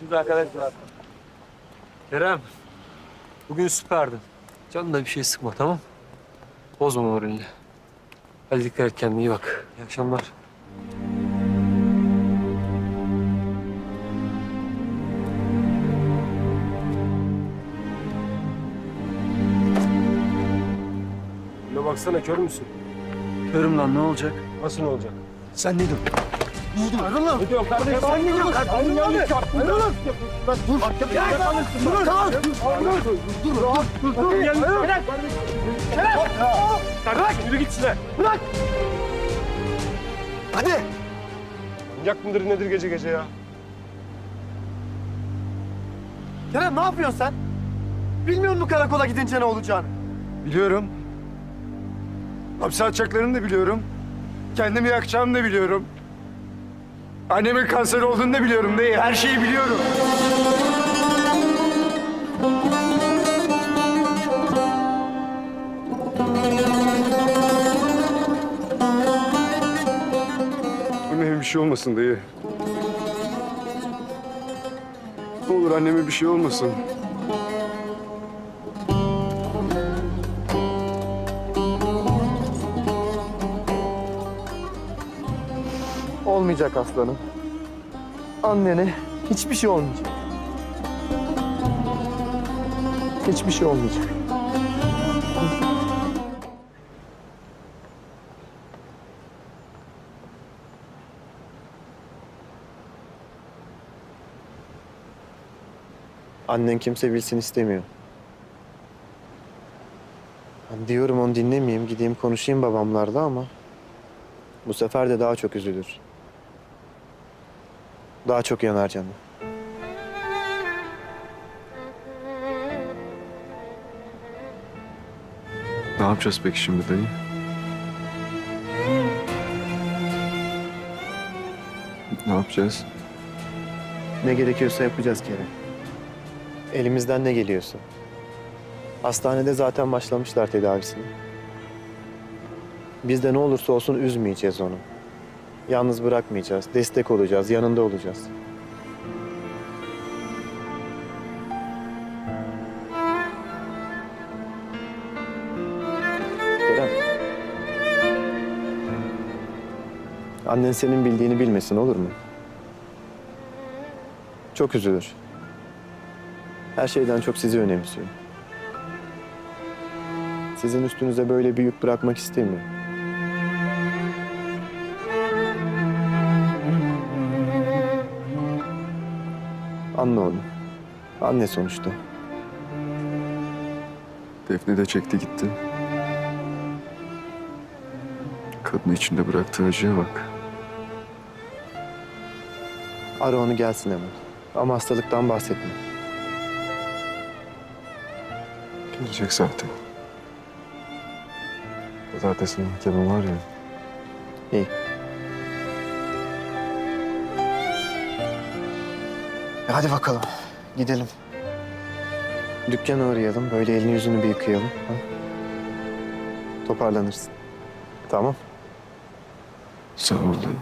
Şurada arkadaş var. Kerem, bugün süperdin. Canına bir şey sıkma tamam Bozma moralini. Hadi dikkat et kendine iyi bak. İyi akşamlar. Buna baksana kör müsün? Körüm lan ne olacak? Nasıl ne olacak? Sen ne diyorsun? vurdum. Ayrılın. Yok kardeşim. Ben gidiyorum. Ben yanlış yaptım. Ayrılın. Bak dur. Ya dur. Dur. Dur. Dur. Dur. Dur. Bırak. Bırak. Bırak. Yürü git içine. Bırak. Hadi. Manyak mıdır nedir gece gece ya? Kerem ne yapıyorsun sen? Bilmiyor musun karakola gidince ne olacağını? Biliyorum. Hapse atacaklarını da biliyorum. Kendimi yakacağımı da biliyorum. Annemin kanser olduğunu da biliyorum değil. Her şeyi biliyorum. Anneme bir şey olmasın dayı. Ne olur anneme bir şey olmasın. Olmayacak aslanım. Annene hiçbir şey olmayacak. Hiçbir şey olmayacak. Annen kimse bilsin istemiyor. Ben diyorum onu dinlemeyeyim, gideyim konuşayım babamlarla ama... ...bu sefer de daha çok üzülür. Daha çok yanar canı. Ne yapacağız peki şimdi dayı? Ne yapacağız? Ne gerekiyorsa yapacağız Kerem. Elimizden ne geliyorsa. Hastanede zaten başlamışlar tedavisini. Biz de ne olursa olsun üzmeyeceğiz onu. Yalnız bırakmayacağız, destek olacağız, yanında olacağız. Kerem. Annen senin bildiğini bilmesin olur mu? Çok üzülür. Her şeyden çok sizi önemsiyor. Sizin üstünüze böyle bir yük bırakmak istemiyor. Anne onu. Anne sonuçta. Defne de çekti gitti. Kadını içinde bıraktığı acıya bak. Ara onu gelsin hemen. Ama hastalıktan bahsetme. Gelecek zaten. Pazartesi mahkeme var ya. İyi. E hadi bakalım. Gidelim. Dükkana uğrayalım. Böyle elini yüzünü bir yıkayalım. Ha? Toparlanırsın. Tamam. Sağ ol dayı.